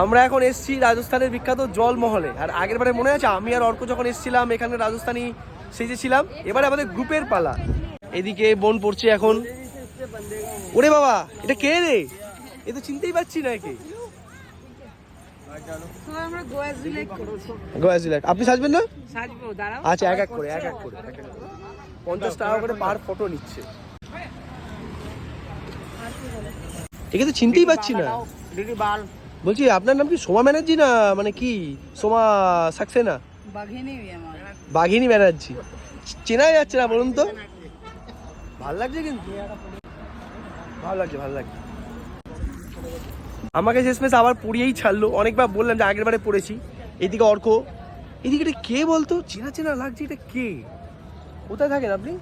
আমরা এখন এসছি রাজস্থানের বিখ্যাত জলমহলে। আর আগের বারে মনে আছে আমি আর অর্ক যখন এসছিলাম এখানে রাজস্থানী সেজেছিলাম এবারে আমাদের গ্রুপের পালা। এদিকে বোন পড়ছে এখন। ওরে বাবা এটা কে রে? এ তো চিনতেই পারছি না একে। আপনি সাজবেন না? আচ্ছা এক এক করে এক এক করে। পঞ্চাশ টাকা করে পার ফটো নিচ্ছে। একে তো চিনতেই পাচ্ছি না। বলছি আপনার নাম কি সোমা ব্যানার্জি না মানে কি? সোমা সাকসেনা? বাঘিনী বাঘিনী ব্যানার্জি। চেনা যাচ্ছে না বলুন তো। ভালো লাগছে কিন্তু। ভালো লাগছে ভালো লাগছে। আমাকে শেষমেশ আবার পড়িয়েই ছাড়লো। অনেকবার বললাম যে আগের বারে পড়েছি। এদিকে অর্ক। এদিকে এটা কে বলতো? চেনা চেনা লাগছে এটা কে? কোথায় থাকেন আপনি?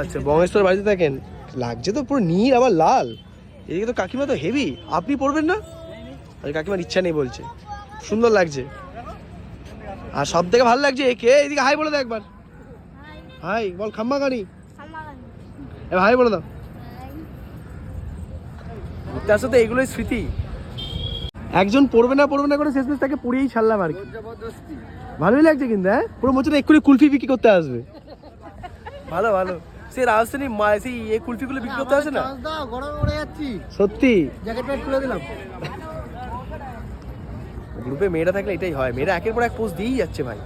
আচ্ছা বঙ্গেশ্বর বাড়িতে থাকেন। লাগছে তো পুরো নীল আবার লাল। এদিকে তো কাকিমা তো হেভি আপনি পড়বেন না? আরে কাকিমার ইচ্ছা নেই বলছে। সুন্দর লাগছে। আর সব থেকে ভালো লাগছে কে? এদিকে হাই বলে দাও একবার। হাই বল খাম্মা গানি এ হাই বলে দাও। ঘুরতে আসো তো এগুলোই স্মৃতি। একজন পড়বে না পড়বে না করে শেষমেশ তাকে পড়িয়েই ছাড়লাম আর কি। ভালোই লাগছে কিন্তু হ্যাঁ? পুরো মোচনে এক্ষুনি কুলফি বিক্রি করতে আসবে। ভালো ভালো। সে রাজধানী মা সেই এই কুলফিগুলো বিক্রি করতে আসে না? গরমে যাচ্ছি। সত্যি? জ্যাকেট প্যান্ট খুলে দিলাম। গ্রুপে মেয়েরা থাকলে এটাই হয়। মেয়েরা একের পর এক পোস্ট দিয়েই যাচ্ছে ভাই।